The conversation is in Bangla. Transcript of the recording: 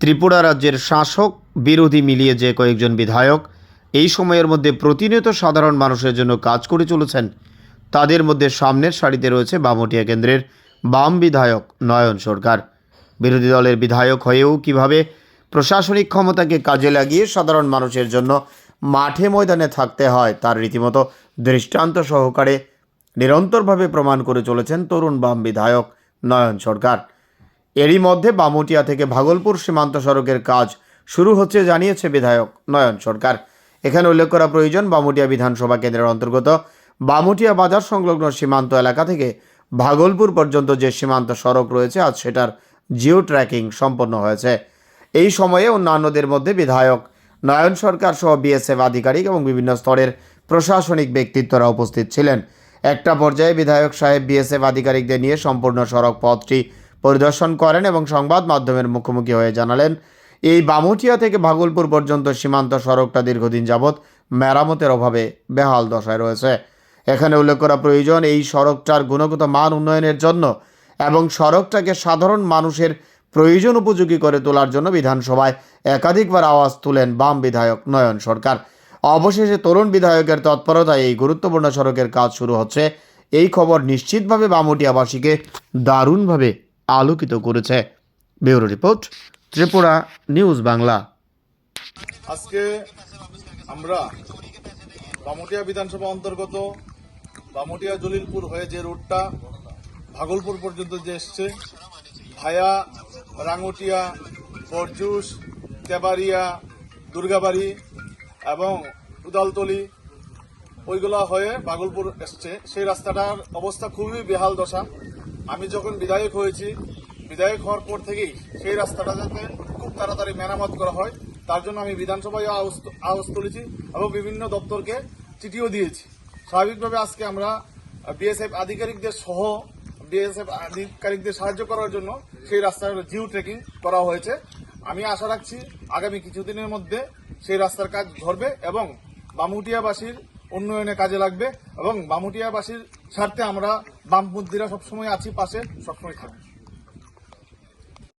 ত্রিপুরা রাজ্যের শাসক, বিরোধী মিলিয়ে যে কয়েকজন বিধায়ক এই সময়ের মধ্যে প্রতিনিয়ত সাধারণ মানুষের জন্য কাজ করে চলেছেন, তাদের মধ্যে সামনের সারিতে রয়েছে বামটিয়া কেন্দ্রের বাম বিধায়ক নয়ন সরকার। বিরোধী দলের বিধায়ক হয়েও কীভাবে প্রশাসনিক ক্ষমতাকে কাজে লাগিয়ে সাধারণ মানুষের জন্য মাঠে ময়দানে থাকতে হয়, তার রীতিমতো দৃষ্টান্ত সহকারে নিরন্তরভাবে প্রমাণ করে চলেছেন তরুণ বাম বিধায়ক নয়ন সরকার। এরই মধ্যে বামুটিয়া থেকে ভাগলপুর সীমান্ত সড়কের কাজ শুরু হচ্ছে জানিয়েছে বিধায়ক নয়ন সরকার। এখানে উল্লেখ করা প্রয়োজন, বামুটিয়া বিধানসভা কেন্দ্রের অন্তর্গত বামুটিয়া বাজার সংলগ্ন সীমান্ত এলাকা থেকে ভাগলপুর পর্যন্ত যে সীমান্ত সড়ক রয়েছে, আজ সেটার জিও ট্র্যাকিং সম্পন্ন হয়েছে। এই সময়ে অন্যান্যদের মধ্যে বিধায়ক নয়ন সরকার সহ বিএসএফ আধিকারিক এবং বিভিন্ন স্তরের প্রশাসনিক ব্যক্তিত্বরা উপস্থিত ছিলেন। একটা পর্যায়ে বিধায়ক সাহেব বিএসএফ আধিকারিকদের নিয়ে সম্পূর্ণ সড়ক পথটি পরিদর্শন করেন এবং সংবাদ মাধ্যমের মুখোমুখি হয়ে জানালেন, এই বামুটিয়া থেকে ভাগলপুর পর্যন্ত সীমান্ত সড়কটা দীর্ঘদিন যাবৎ মেরামতের অভাবে বেহাল দশায় রয়েছে। এখানে উল্লেখ করা প্রয়োজন, এই সড়কটার গুণগত মান উন্নয়নের জন্য এবং সড়কটাকে সাধারণ মানুষের প্রয়োজন উপযোগী করে তোলার জন্য বিধানসভায় একাধিকবার আওয়াজ তুলেন বাম বিধায়ক নয়ন সরকার। অবশেষে তরুণ বিধায়কের তৎপরতায় এই গুরুত্বপূর্ণ সড়কের কাজ শুরু হচ্ছে। এই খবর নিশ্চিতভাবে বামুটিয়াবাসীকে দারুণভাবে আলোকিত করেছে। Bureau report, Tripura news Bangla. আজকে আমরা বামুটিয়া বিধানসভা অন্তর্গত বামুটিয়া জলিলপুর হয়ে যে রোডটা ভাগলপুর পর্যন্ত যে এসছে, ভায়া, রাঙ্গুটিয়া, বরজুস, তেবাড়িয়া, দুর্গাবাড়ি এবং উদালতলি, ওইগুলো হয়ে ভাগলপুর এসছে। সেই রাস্তাটার অবস্থা খুবই বেহাল দশা। আমি যখন বিধায়ক হয়েছি, বিধায়ক হওয়ার পর থেকেই সেই রাস্তাটা যাতে খুব তাড়াতাড়ি মেরামত করা হয়, তার জন্য আমি বিধানসভায় আওয়াজ তুলেছি এবং বিভিন্ন দপ্তরকে চিঠিও দিয়েছি। স্বাভাবিকভাবে আজকে আমরা বিএসএফ আধিকারিকদের সহ, বিএসএফ আধিকারিকদের সাহায্য করার জন্য সেই রাস্তার জিও ট্রেকিং করা হয়েছে। আমি আশা রাখছি আগামী কিছুদিনের মধ্যে সেই রাস্তার কাজ ধরবে এবং বামুটিয়াবাসীর উন্নয়নে কাজে লাগবে এবং বামুটিয়াবাসীর স্বার্থে আমরা বামপন্থীরা সবসময় আছি পাশে সবসময় থাকবে।